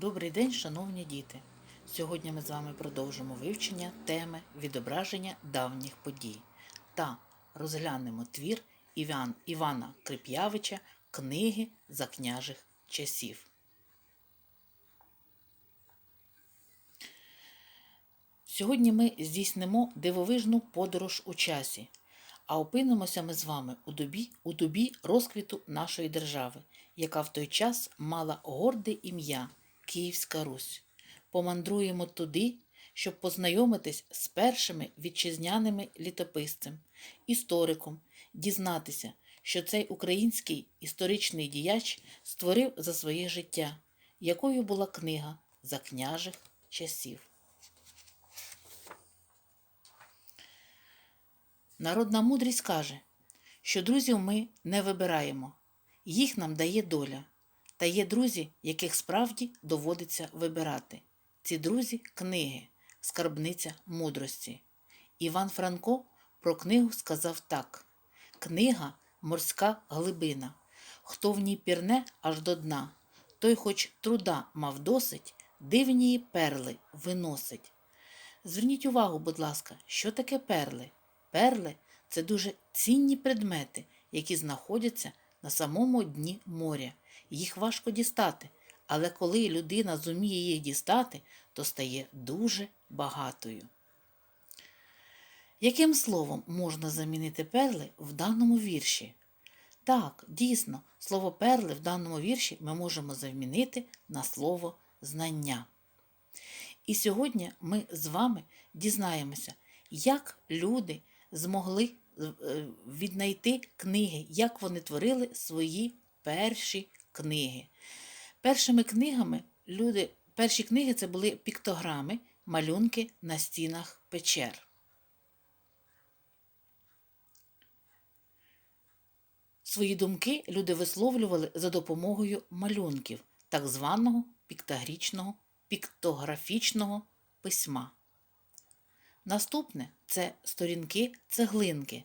Добрий день, шановні діти! Сьогодні ми з вами продовжимо вивчення теми відображення давніх подій та розглянемо твір Іван, Івана Крип'явича Книги за княжих часів. Сьогодні ми здійснимо дивовижну подорож у часі, а опинимося ми з вами у добі, у добі розквіту нашої держави, яка в той час мала горде ім'я Київська Русь. Помандруємо туди, щоб познайомитись з першими вітчизняними літописцем, істориком, дізнатися, що цей український історичний діяч створив за своє життя, якою була книга за княжих часів. Народна мудрість каже, що друзів ми не вибираємо, їх нам дає доля. Та є друзі, яких справді доводиться вибирати. Ці друзі книги, скарбниця мудрості. Іван Франко про книгу сказав так: Книга морська глибина. Хто в ній пірне аж до дна, той хоч труда мав досить, дивні перли виносить. Зверніть увагу, будь ласка, що таке перли? Перли це дуже цінні предмети, які знаходяться на самому дні моря. Їх важко дістати, але коли людина зуміє їх дістати, то стає дуже багатою. Яким словом можна замінити перли в даному вірші? Так, дійсно, слово перли в даному вірші ми можемо замінити на слово знання. І сьогодні ми з вами дізнаємося, як люди змогли е, віднайти книги, як вони творили свої перші книги. Першими книгами люди, перші книги це були піктограми, малюнки на стінах печер. Свої думки люди висловлювали за допомогою малюнків так званого піктогрічного, піктографічного письма. Наступне це сторінки цеглинки.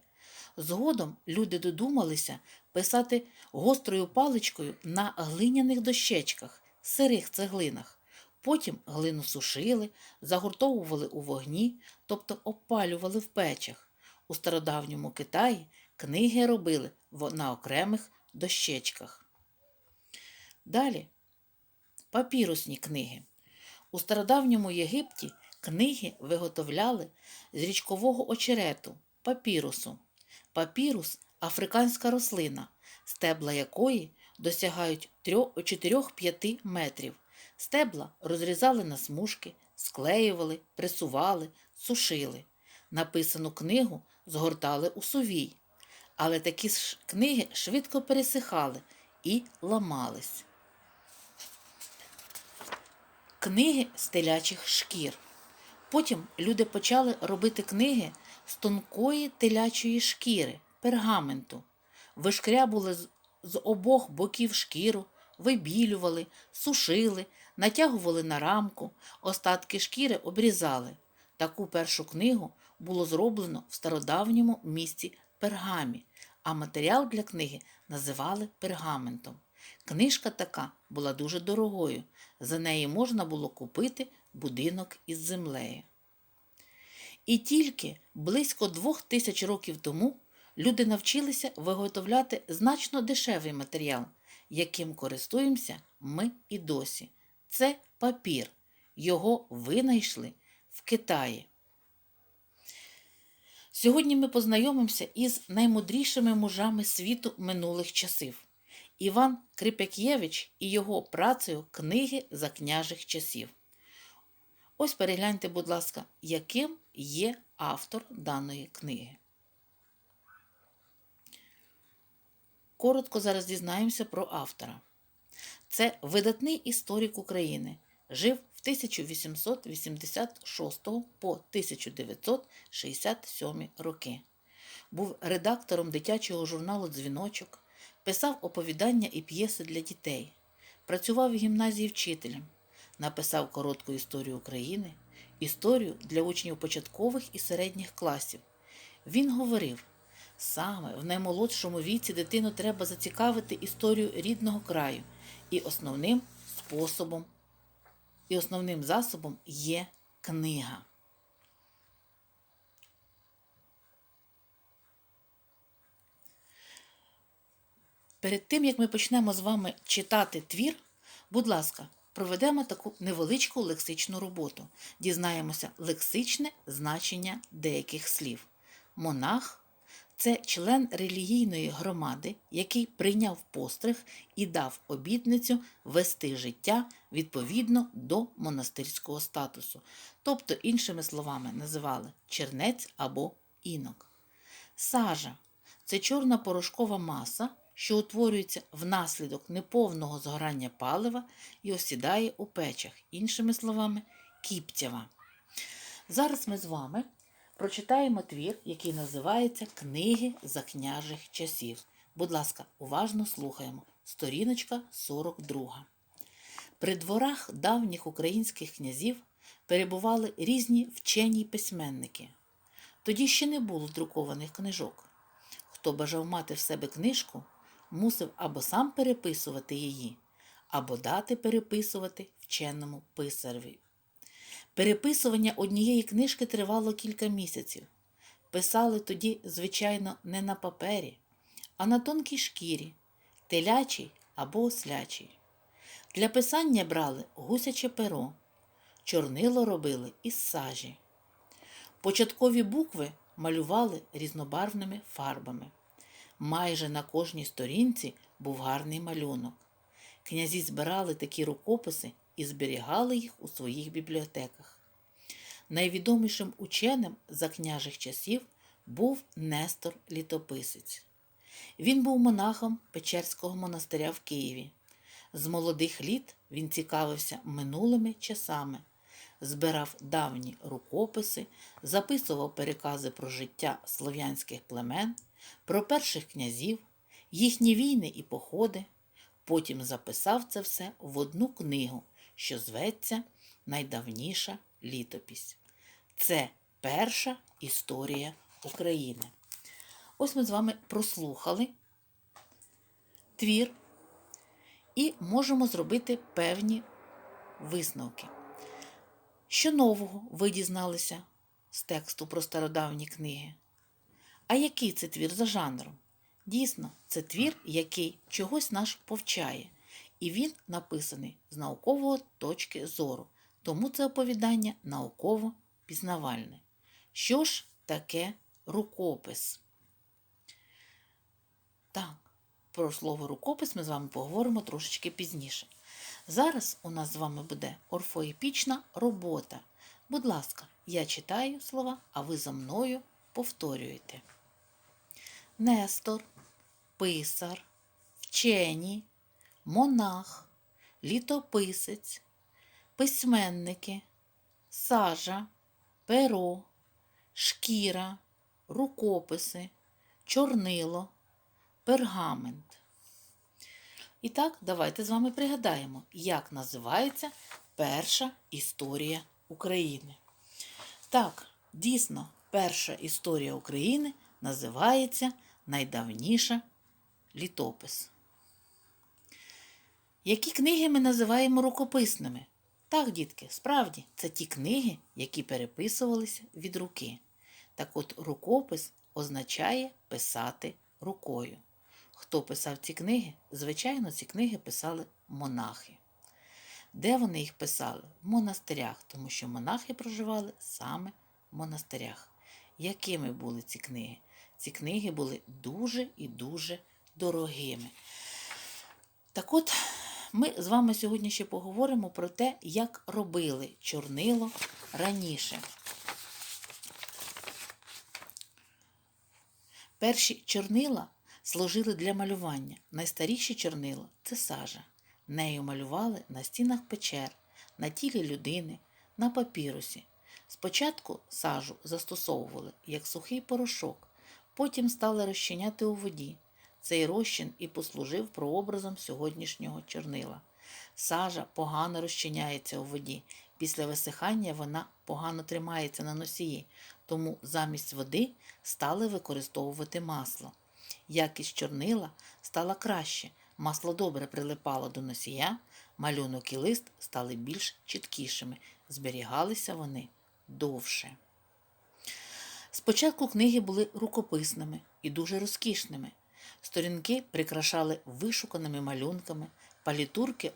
Згодом люди додумалися писати гострою паличкою на глиняних дощечках, сирих цеглинах. Потім глину сушили, загуртовували у вогні, тобто опалювали в печах. У стародавньому Китаї книги робили на окремих дощечках. Далі папірусні книги. У стародавньому Єгипті книги виготовляли з річкового очерету, папірусу. Папірус африканська рослина, стебла якої досягають 4-5 метрів. Стебла розрізали на смужки, склеювали, пресували, сушили. Написану книгу згортали у сувій, але такі ж книги швидко пересихали і ламались. Книги з телячих шкір. Потім люди почали робити книги з тонкої телячої шкіри, пергаменту, вишкрябували з, з обох боків шкіру, вибілювали, сушили, натягували на рамку, остатки шкіри обрізали. Таку першу книгу було зроблено в стародавньому місті пергамі, а матеріал для книги називали пергаментом. Книжка така була дуже дорогою, за неї можна було купити будинок із землею. І тільки близько двох тисяч років тому люди навчилися виготовляти значно дешевий матеріал, яким користуємося ми і досі. Це папір. Його винайшли в Китаї. Сьогодні ми познайомимося із наймудрішими мужами світу минулих часів. Іван Крипякєвич і його працею книги за княжих часів. Ось перегляньте, будь ласка, яким є автор даної книги. Коротко зараз дізнаємося про автора. Це видатний історик України. Жив в 1886 по 1967 роки. Був редактором дитячого журналу Дзвіночок, писав оповідання і п'єси для дітей, працював в гімназії вчителем написав коротку історію України, історію для учнів початкових і середніх класів. Він говорив: саме в наймолодшому віці дитину треба зацікавити історію рідного краю і основним способом і основним засобом є книга. Перед тим, як ми почнемо з вами читати твір, будь ласка, проведемо таку невеличку лексичну роботу. Дізнаємося лексичне значення деяких слів. Монах це член релігійної громади, який прийняв постриг і дав обітницю вести життя відповідно до монастирського статусу. Тобто, іншими словами, називали чернець або інок. Сажа це чорна порошкова маса, що утворюється внаслідок неповного згорання палива і осідає у печах, іншими словами, кіптєва. Зараз ми з вами прочитаємо твір, який називається Книги за княжих часів. Будь ласка, уважно слухаємо. Сторіночка 42. При дворах давніх українських князів перебували різні вчені письменники. Тоді ще не було друкованих книжок. Хто бажав мати в себе книжку, мусив або сам переписувати її, або дати переписувати вченому писареві. Переписування однієї книжки тривало кілька місяців. Писали тоді, звичайно, не на папері, а на тонкій шкірі, телячій або ослячій. Для писання брали гусяче перо, чорнило робили із сажі. Початкові букви малювали різнобарвними фарбами. Майже на кожній сторінці був гарний малюнок. Князі збирали такі рукописи і зберігали їх у своїх бібліотеках. Найвідомішим ученим за княжих часів був Нестор Літописець. Він був монахом Печерського монастиря в Києві. З молодих літ він цікавився минулими часами, збирав давні рукописи, записував перекази про життя слов'янських племен, про перших князів, їхні війни і походи. Потім записав це все в одну книгу, що зветься Найдавніша літопись. Це перша історія України. Ось ми з вами прослухали твір і можемо зробити певні висновки. Що нового ви дізналися з тексту про стародавні книги? А який це твір за жанром? Дійсно, це твір, який чогось наш повчає, і він написаний з наукової точки зору, тому це оповідання науково пізнавальне. Що ж таке рукопис? Так, про слово рукопис ми з вами поговоримо трошечки пізніше. Зараз у нас з вами буде орфоепічна робота. Будь ласка, я читаю слова, а ви за мною повторюєте. Нестор, писар, вчені, монах, літописець, письменники, сажа, перо, шкіра, рукописи, чорнило, пергамент. І так, давайте з вами пригадаємо, як називається перша історія України. Так, дійсно, перша історія України називається Найдавніша літопис. Які книги ми називаємо рукописними? Так, дітки, справді, це ті книги, які переписувалися від руки. Так от рукопис означає писати рукою. Хто писав ці книги? Звичайно, ці книги писали монахи. Де вони їх писали? В монастирях, тому що монахи проживали саме в монастирях. Якими були ці книги? Ці книги були дуже і дуже дорогими. Так от, ми з вами сьогодні ще поговоримо про те, як робили чорнило раніше. Перші чорнила служили для малювання. Найстаріші чорнила це сажа. Нею малювали на стінах печер, на тілі людини, на папірусі. Спочатку сажу застосовували як сухий порошок, потім стали розчиняти у воді. Цей розчин і послужив прообразом сьогоднішнього чорнила. Сажа погано розчиняється у воді. Після висихання вона погано тримається на носії, тому замість води стали використовувати масло. Якість чорнила стала краще, масло добре прилипало до носія, малюнок і лист стали більш чіткішими, зберігалися вони довше. Спочатку книги були рукописними і дуже розкішними. Сторінки прикрашали вишуканими малюнками, палітурки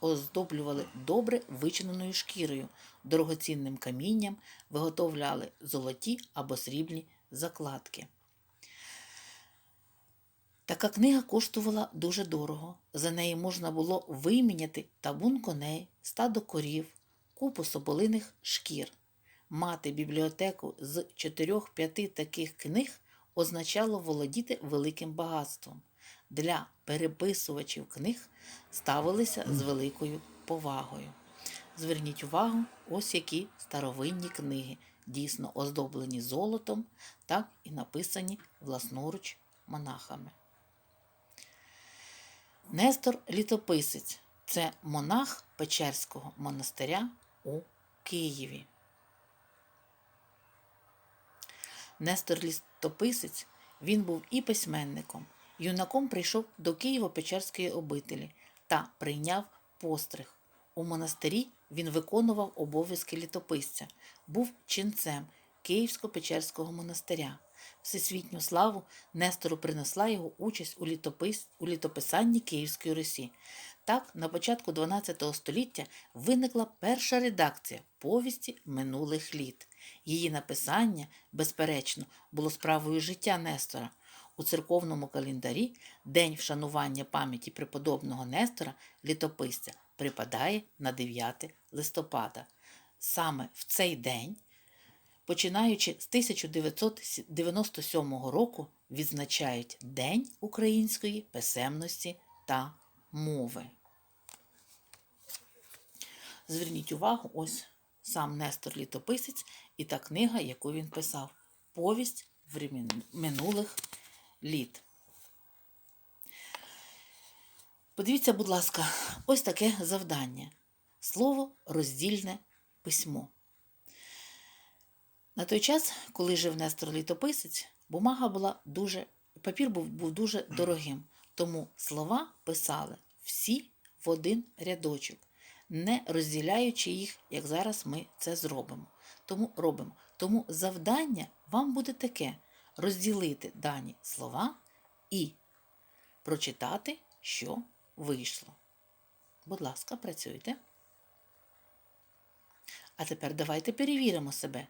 оздоблювали, добре вичиненою шкірою, дорогоцінним камінням, виготовляли золоті або срібні закладки. Така книга коштувала дуже дорого. За неї можна було виміняти табун коней, стадо корів, купу соболиних шкір. Мати бібліотеку з 4-5 таких книг означало володіти великим багатством. Для переписувачів книг ставилися з великою повагою. Зверніть увагу, ось які старовинні книги, дійсно оздоблені золотом, так і написані власноруч монахами. Нестор Літописець це монах Печерського монастиря у Києві. Нестор Літописець він був і письменником. Юнаком прийшов до Києво-Печерської обителі та прийняв постриг. У монастирі він виконував обов'язки літописця, був ченцем Київсько-Печерського монастиря. Всесвітню славу Нестору принесла його участь у, літопис... у літописанні Київської Русі. Так, на початку XII століття виникла перша редакція повісті минулих літ. Її написання, безперечно, було справою життя Нестора. У церковному календарі День вшанування пам'яті преподобного Нестора, літописця, припадає на 9 листопада. Саме в цей день, починаючи з 1997 року, відзначають День української писемності та мови. Зверніть увагу, ось сам Нестор Літописець і та книга, яку він писав Повість времен- минулих літ. Подивіться, будь ласка, ось таке завдання. Слово роздільне письмо. На той час, коли жив Нестор Літописець, бумага була дуже, папір був, був дуже дорогим, тому слова писали всі в один рядочок, не розділяючи їх, як зараз ми це зробимо. Тому робимо. Тому завдання вам буде таке: розділити дані слова і прочитати, що вийшло. Будь ласка, працюйте. А тепер давайте перевіримо себе.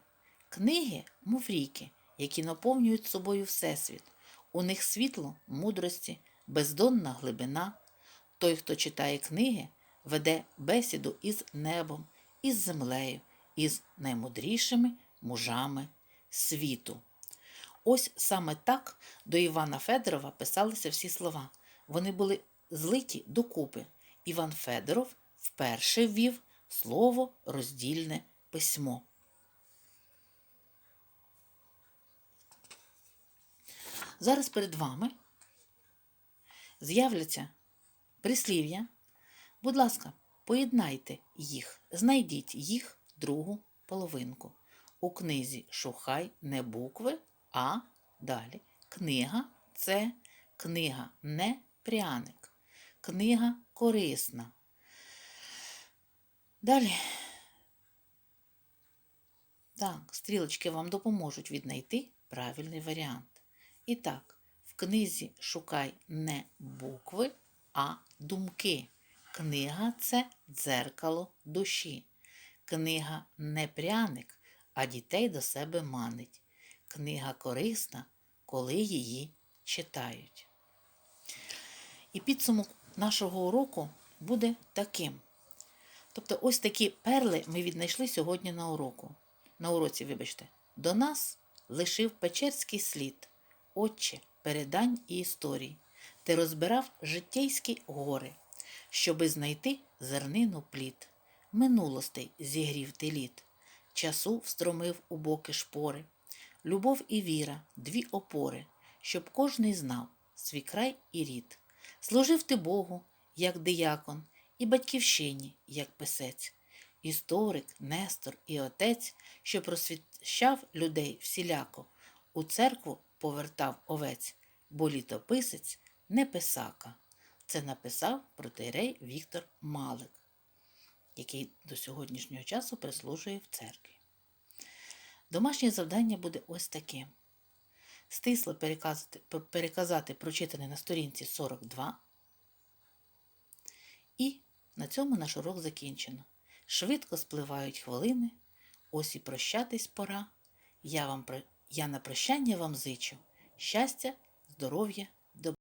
Книги, мов ріки, які наповнюють собою Всесвіт. У них світло мудрості, бездонна глибина. Той, хто читає книги, веде бесіду із небом, із землею, із наймудрішими мужами світу. Ось саме так до Івана Федорова писалися всі слова. Вони були злиті докупи. Іван Федоров вперше ввів слово роздільне письмо. Зараз перед вами з'являться прислів'я. Будь ласка, поєднайте їх, знайдіть їх другу половинку. У книзі шукай не букви, а далі. Книга це книга не пряник. Книга корисна. Далі. Так, стрілочки вам допоможуть віднайти правильний варіант. І так, в книзі шукай не букви, а думки. Книга це дзеркало душі. Книга не пряник, а дітей до себе манить. Книга корисна, коли її читають. І підсумок нашого уроку буде таким. Тобто, ось такі перли ми віднайшли сьогодні на уроку. На уроці, вибачте, до нас лишив печерський слід, Отче, передань і історій. Ти розбирав життєйські гори, щоби знайти зернину плід. Минулостей зігрів ти лід, часу встромив у боки шпори. Любов і віра дві опори, щоб кожний знав свій край і рід. Служив ти Богу, як диякон, і батьківщині, як писець. Історик, Нестор і отець, що просвіщав людей всіляко, у церкву повертав овець, бо літописець не писака. Це написав протеєрей Віктор Малик, який до сьогоднішнього часу прислужує в церкві. Домашнє завдання буде ось таким. Стисло переказати, переказати прочитане на сторінці 42. І на цьому наш урок закінчено. Швидко спливають хвилини, ось і прощатись пора. Я, вам, я на прощання вам зичу щастя, здоров'я